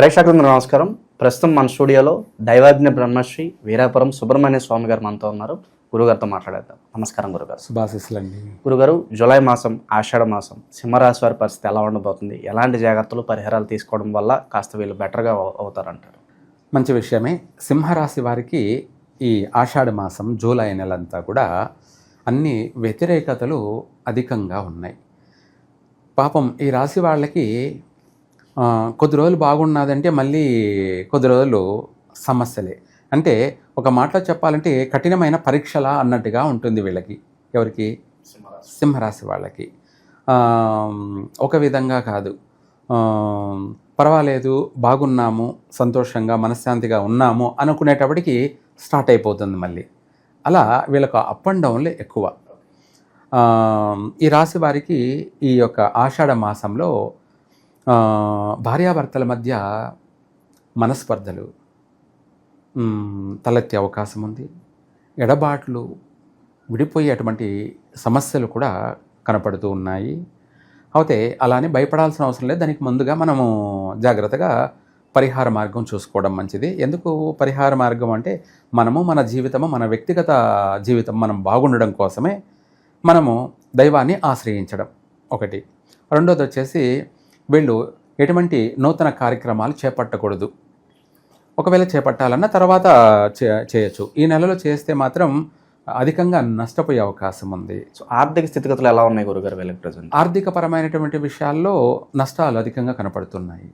ప్రేక్షకులకు నమస్కారం. ప్రస్తుతం మన స్టూడియోలో దైవాజ్ఞ బ్రహ్మశ్రీ వీరాపురం సుబ్రహ్మణ్య స్వామి గారు మనతో ఉన్నారు. గురుగారితో మాట్లాడేద్దాం. నమస్కారం గురుగారు. శుభాశిస్సులండి. గురుగారు జూలై మాసం ఆషాఢ మాసం సింహరాశి వారి పరిస్థితి ఎలా ఉండబోతుంది? ఎలాంటి జాగ్రత్తలు పరిహారాలు తీసుకోవడం వల్ల కాస్త వీళ్ళు బెటర్గా అవ- అవుతారంటారు? మంచి విషయమే. సింహరాశి వారికి ఈ ఆషాఢ మాసం జూలై నెలంతా కూడా అన్ని వ్యతిరేకతలు అధికంగా ఉన్నాయి. పాపం ఈ రాశి వాళ్ళకి కొద్ది రోజులు బాగున్నదంటే మళ్ళీ కొద్ది రోజులు సమస్యలే. అంటే ఒక మాటలో చెప్పాలంటే కఠినమైన పరీక్షలా అన్నట్టుగా ఉంటుంది వీళ్ళకి. ఎవరికి? సింహరాశి. వాళ్ళకి. ఒక విధంగా కాదు. పర్వాలేదు బాగున్నాము సంతోషంగా మనశ్శాంతిగా ఉన్నాము అనుకునేటప్పటికి స్టార్ట్ అయిపోతుంది మళ్ళీ. అలా వీళ్ళకు అప్ అండ్ డౌన్లు ఎక్కువ. ఈ రాశి వారికి ఈ యొక్క ఆషాఢ మాసంలో భార్యాభర్తల మధ్య మనస్పర్ధలు తలెత్తే అవకాశం ఉంది. ఎడబాట్లు విడిపోయేటువంటి సమస్యలు కూడా కనపడుతూ ఉన్నాయి. అయితే అలానే భయపడాల్సిన అవసరం లేదు. దానికి ముందుగా మనము జాగ్రత్తగా పరిహార మార్గం చూసుకోవడం మంచిది. ఎందుకు పరిహార మార్గం అంటే మనము మన జీవితము మన వ్యక్తిగత జీవితం మనం బాగుండడం కోసమే మనము దైవాన్ని ఆశ్రయించడం ఒకటి. రెండోది వచ్చేసి వీళ్ళు ఎటువంటి నూతన కార్యక్రమాలు చేపట్టకూడదు. ఒకవేళ చేపట్టాలన్న తర్వాత చే చేయొచ్చు. ఈ నెలలో చేస్తే మాత్రం అధికంగా నష్టపోయే అవకాశం ఉంది. సో ఆర్థిక స్థితిగతులు ఎలా ఉన్నాయి గురుగారు వీళ్ళకి ప్రజెంట్? ఆర్థికపరమైనటువంటి విషయాల్లో నష్టాలు అధికంగా కనపడుతున్నాయి.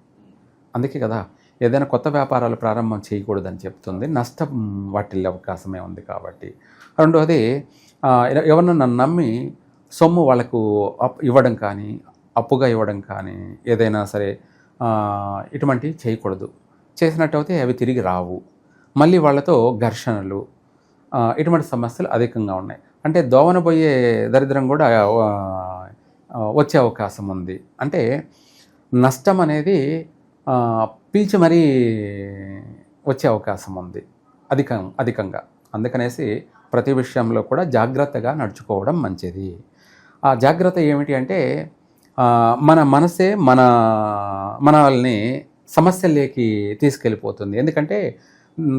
అందుకే కదా ఏదైనా కొత్త వ్యాపారాలు ప్రారంభం చేయకూడదని చెప్తుంది. నష్టం వాటిల్లే అవకాశమే ఉంది కాబట్టి. రెండవది ఎవరినన్నా నమ్మి సొమ్ము వాళ్ళకు అప్ ఇవ్వడం కానీ అప్పుగా ఇవ్వడం కానీ ఏదైనా సరే ఇటువంటివి చేయకూడదు. చేసినట్టయితే అవి తిరిగి రావు. మళ్ళీ వాళ్ళతో ఘర్షణలు ఇటువంటి సమస్యలు అధికంగా ఉన్నాయి. అంటే దోవనబోయే దరిద్రం కూడా వచ్చే అవకాశం ఉంది. అంటే నష్టం అనేది పీల్చి మరీ వచ్చే అవకాశం ఉంది. అధికం అధికంగా. అందుకనేసి ప్రతి విషయంలో కూడా జాగ్రత్తగా నడుచుకోవడం మంచిది. ఆ జాగ్రత్త ఏమిటి అంటే మన మనసే మన మనల్ని సమస్యల్లోకి తీసుకెళ్ళిపోతుంది. ఎందుకంటే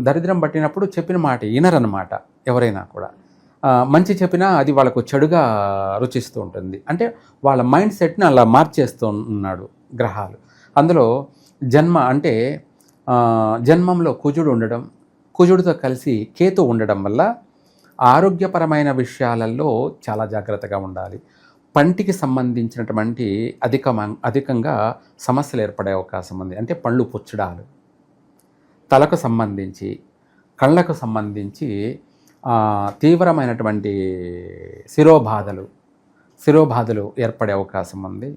దరిద్రం పట్టినప్పుడు చెప్పిన మాట వినరన్నమాట ఎవరైనా కూడా. మంచి చెప్పినా అది వాళ్ళకు చెడుగా రుచిస్తూ ఉంటుంది. అంటే వాళ్ళ మైండ్ సెట్ని అలా మార్చేస్తూ ఉన్నాడు గ్రహాలు. అందులో జన్మ అంటే జన్మంలో కుజుడు ఉండడం కుజుడితో కలిసి కేతు ఉండడం వల్ల ఆరోగ్యపరమైన విషయాలలో చాలా జాగ్రత్తగా ఉండాలి. పంటికి సంబంధించినటువంటి అధిక అధికంగా సమస్యలు ఏర్పడే అవకాశం ఉంది. అంటే పళ్ళు పుచ్చడాలు తలకు సంబంధించి కళ్ళకు సంబంధించి తీవ్రమైనటువంటి శిరోబాధలు శిరోబాధలు ఏర్పడే అవకాశం ఉంది.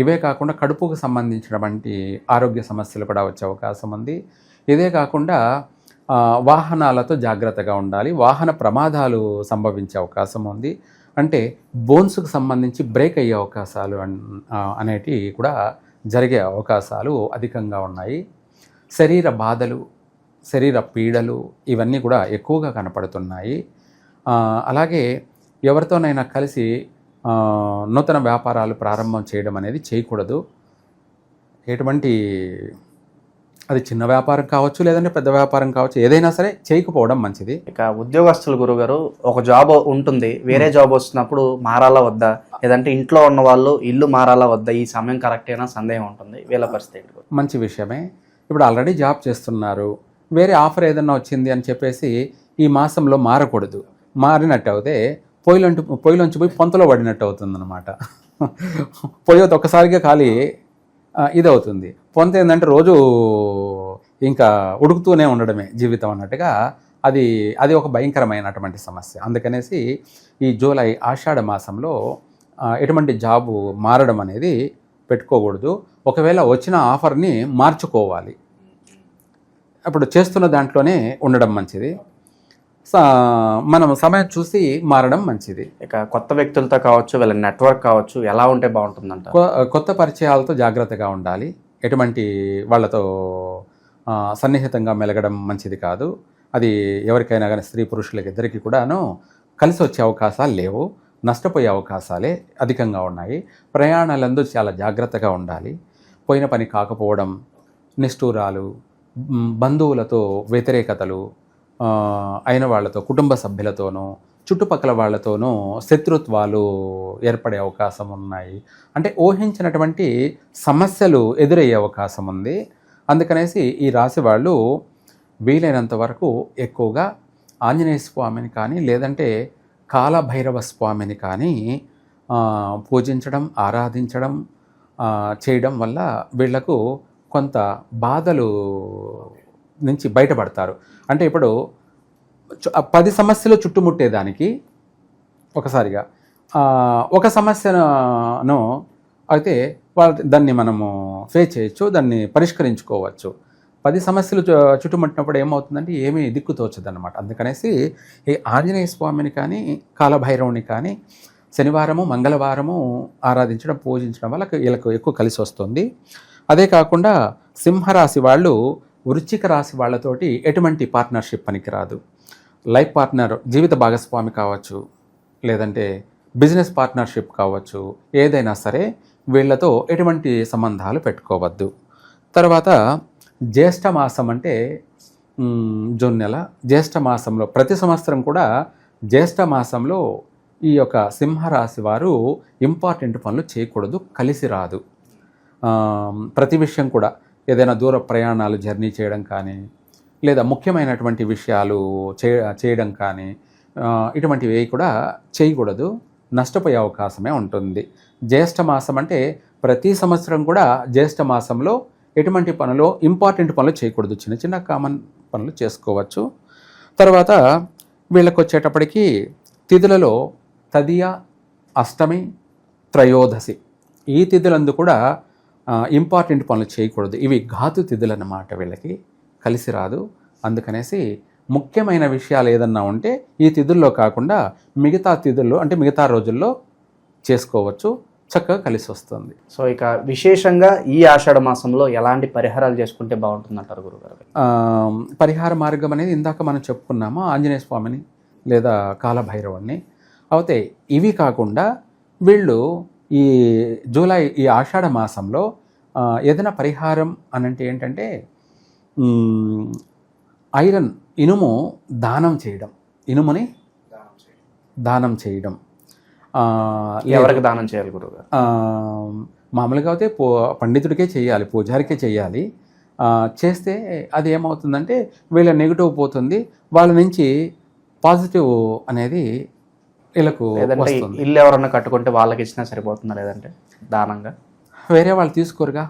ఇవే కాకుండా కడుపుకు సంబంధించినటువంటి ఆరోగ్య సమస్యలు కూడా వచ్చే అవకాశం ఉంది. ఇదే కాకుండా వాహనాలతో జాగ్రత్తగా ఉండాలి. వాహన ప్రమాదాలు సంభవించే అవకాశం ఉంది. అంటే బోన్స్కు సంబంధించి బ్రేక్ అయ్యే అవకాశాలు అనేటివి కూడా జరిగే అవకాశాలు అధికంగా ఉన్నాయి. శరీర బాధలు శరీర పీడలు ఇవన్నీ కూడా ఎక్కువగా కనపడుతున్నాయి. అలాగే ఎవరితోనైనా కలిసి నూతన వ్యాపారాలు ప్రారంభం చేయడం అనేది చేయకూడదు. ఎటువంటి అది చిన్న వ్యాపారం కావచ్చు లేదంటే పెద్ద వ్యాపారం కావచ్చు ఏదైనా సరే చేయకపోవడం మంచిది. ఇక ఉద్యోగస్తులు గురుగారు ఒక జాబ్ ఉంటుంది వేరే జాబ్ వస్తున్నప్పుడు మారాలా వద్దా? లేదంటే ఇంట్లో ఉన్న వాళ్ళు ఇల్లు మారాలా వద్దా? ఈ సమయం కరెక్టేనా సందేహం ఉంటుంది వీళ్ళ పరిస్థితి? మంచి విషయమే. ఇప్పుడు ఆల్రెడీ జాబ్ చేస్తున్నారు వేరే ఆఫర్ ఏదన్నా వచ్చింది అని చెప్పేసి ఈ మాసంలో మారకూడదు. మారినట్టు అయితే పొయ్యిలోంటి పొయ్యిలోంచి పోయి పొంతలో పడినట్టు అవుతుందన్నమాట. పొయ్యి అయితే ఒక్కసారిగా ఖాళీ ఇది అవుతుంది పొంత ఏంటంటే రోజు ఇంకా ఉడుకుతూనే ఉండడమే జీవితం అన్నట్టుగా అది అది ఒక భయంకరమైనటువంటి సమస్య. అందుకనేసి ఈ జూలై ఆషాఢ మాసంలో ఎటువంటి జాబు మారడం అనేది పెట్టుకోకూడదు. ఒకవేళ వచ్చిన ఆఫర్ని మార్చుకోవాలి. అప్పుడు చేస్తున్న దాంట్లోనే ఉండడం మంచిది. స- మనం సమయం చూసి మారడం మంచిది. ఇక కొత్త వ్యక్తులతో కావచ్చు వీళ్ళ నెట్వర్క్ కావచ్చు ఎలా ఉంటే బాగుంటుందంట కొత్త పరిచయాలతో జాగ్రత్తగా ఉండాలి. ఎటువంటి వాళ్ళతో సన్నిహితంగా మెలగడం మంచిది కాదు. అది ఎవరికైనా కానీ స్త్రీ పురుషులకి ఇద్దరికి కూడాను కలిసి వచ్చే అవకాశాలు లేవు. నష్టపోయే అవకాశాలే అధికంగా ఉన్నాయి. ప్రయాణాలందు చాలా జాగ్రత్తగా ఉండాలి. పోయిన పని కాకపోవడం నిష్ఠూరాలు బంధువులతో వ్యతిరేకతలు అయిన వాళ్ళతో కుటుంబ సభ్యులతోనూ చుట్టుపక్కల వాళ్ళతోనూ శత్రుత్వాలు ఏర్పడే అవకాశం ఉన్నాయి. అంటే ఊహించినటువంటి సమస్యలు ఎదురయ్యే అవకాశం ఉంది. అందుకనేసి ఈ రాశి వాళ్ళు వీలైనంత వరకు ఎక్కువగా ఆంజనేయ స్వామిని కానీ లేదంటే కాలభైరవ స్వామిని కానీ పూజించడం ఆరాధించడం చేయడం వల్ల వీళ్ళకు కొంత బాధలు నుంచి బయటపడతారు. అంటే ఇప్పుడు పది సమస్యలు చుట్టుముట్టేదానికి ఒకసారిగా ఒక సమస్యను అయితే వాళ్ళ దాన్ని మనము ఫేస్ చేయొచ్చు దాన్ని పరిష్కరించుకోవచ్చు. పది సమస్యలు చుట్టుముట్టినప్పుడు ఏమవుతుందంటే ఏమీ దిక్కు తోచదన్నమాట. అందుకనేసి ఈ ఆంజనేయ స్వామిని కానీ కాలభైరవుని కానీ శనివారము మంగళవారము ఆరాధించడం పూజించడం వల్ల వీళ్ళకు ఎక్కువ కలిసి వస్తుంది. అదే కాకుండా సింహరాశి వాళ్ళు వృచ్చిక రాశి వాళ్ళతోటి ఎటువంటి పార్ట్నర్షిప్ పనికిరాదు. లైఫ్ పార్ట్నర్ జీవిత భాగస్వామి కావచ్చు లేదంటే బిజినెస్ పార్ట్నర్షిప్ కావచ్చు ఏదైనా సరే వీళ్ళతో ఎటువంటి సంబంధాలు పెట్టుకోవద్దు. తర్వాత జ్యేష్ఠమాసం అంటే జూన్ నెల జ్యేష్ఠ మాసంలో ప్రతి సంవత్సరం కూడా జ్యేష్ఠ మాసంలో ఈ యొక్క సింహరాశి వారు ఇంపార్టెంట్ పనులు చేయకూడదు కలిసి రాదు. ప్రతి విషయం కూడా ఏదైనా దూర ప్రయాణాలు జర్నీ చేయడం కానీ లేదా ముఖ్యమైనటువంటి విషయాలు చేయడం కానీ ఇటువంటివి కూడా చేయకూడదు. నష్టపోయే అవకాశమే ఉంటుంది. జ్యేష్ఠ మాసం అంటే ప్రతి సంవత్సరం కూడా జ్యేష్ఠ మాసంలో ఎటువంటి పనులు ఇంపార్టెంట్ పనులు చేయకూడదు. చిన్న చిన్న కామన్ పనులు చేసుకోవచ్చు. తర్వాత వీళ్ళకి వచ్చేటప్పటికి తిథులలో తదియ అష్టమి త్రయోదశి. ఈ తిథులందు కూడా ఇంపార్టెంట్ పనులు చేయకూడదు. ఇవి ఘాతు తిథులు అన్నమాట వీళ్ళకి. కలిసి రాదు. అందుకనేసి ముఖ్యమైన విషయాలు ఏదన్నా ఉంటే ఈ తిథుల్లో కాకుండా మిగతా తిథుల్లో అంటే మిగతా రోజుల్లో చేసుకోవచ్చు. చక్కగా కలిసి వస్తుంది. సో ఇక విశేషంగా ఈ ఆషాఢ మాసంలో ఎలాంటి పరిహారాలు చేసుకుంటే బాగుంటుంది అంటారు గురుగారు పరిహార మార్గం అనేది ఇందాక మనం చెప్పుకున్నాము ఆంజనేయ స్వామిని లేదా కాలభైరవుణ్ణి. అయితే ఇవి కాకుండా వీళ్ళు ఈ జూలై ఈ ఆషాఢ మాసంలో ఏదైనా పరిహారం అని అంటే ఏంటంటే ఐరన్ ఇనుము దానం చేయడం. ఇనుముని దానం చేయడం. ఎవరికి దానం చేయాలి ఆ, మామూలుగా అయితే పూ పండితుడికే చేయాలి పూజారికే చేయాలి. చేస్తే అది ఏమవుతుందంటే వీళ్ళ నెగిటివ్ పోతుంది వాళ్ళ నుంచి పాజిటివ్ అనేది వీళ్ళకు ఇల్లు ఎవరన్నా కట్టుకుంటే వాళ్ళకి ఇచ్చినా సరిపోతుందా లేదంటే దానంగా? వేరే వాళ్ళు తీసుకోరుగా.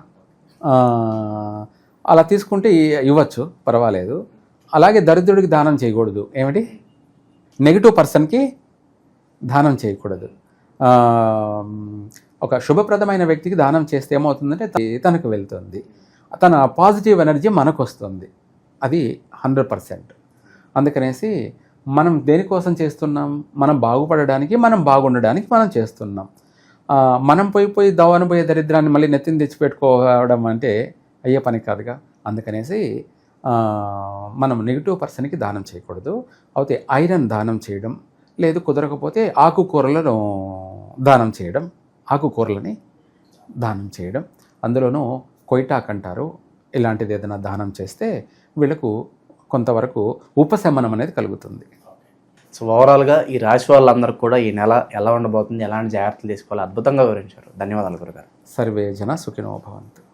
అలా తీసుకుంటే ఇవ్వచ్చు పర్వాలేదు. అలాగే దరిద్రుడికి దానం చేయకూడదు. ఏమిటి? నెగిటివ్ పర్సన్కి దానం చేయకూడదు. ఒక శుభప్రదమైన వ్యక్తికి దానం చేస్తే ఏమవుతుందంటే తనకు వెళ్తుంది. తన పాజిటివ్ ఎనర్జీ మనకు వస్తుంది అది హండ్రెడ్ పర్సెంట్ అందుకనేసి మనం దేనికోసం చేస్తున్నాం? మనం బాగుపడడానికి మనం బాగుండడానికి మనం చేస్తున్నాం. మనం పోయి పోయి దవాను పోయే దరిద్రాన్ని మళ్ళీ నెత్తిని తెచ్చిపెట్టుకోవడం అంటే అయ్యే పని కాదుగా. అందుకనేసి మనం నెగిటివ్ పర్సన్కి దానం చేయకూడదు. అయితే ఐరన్ దానం చేయడం లేదు కుదరకపోతే ఆకుకూరలను దానం చేయడం ఆకుకూరలని దానం చేయడం. అందులోనూ కొయిటాక్ అంటారు. ఇలాంటిది ఏదైనా దానం చేస్తే వీళ్ళకు కొంతవరకు ఉపశమనం అనేది కలుగుతుంది. సో ఓవరాల్గా ఈ రాశి వాళ్ళందరికీ కూడా ఈ నెల ఎలా ఉండబోతుంది ఎలాంటి జాగ్రత్తలు తీసుకోవాలి అద్భుతంగా వివరించారు. ధన్యవాదాలు గురుగారు. సర్వే జన సుఖినో భవంతు.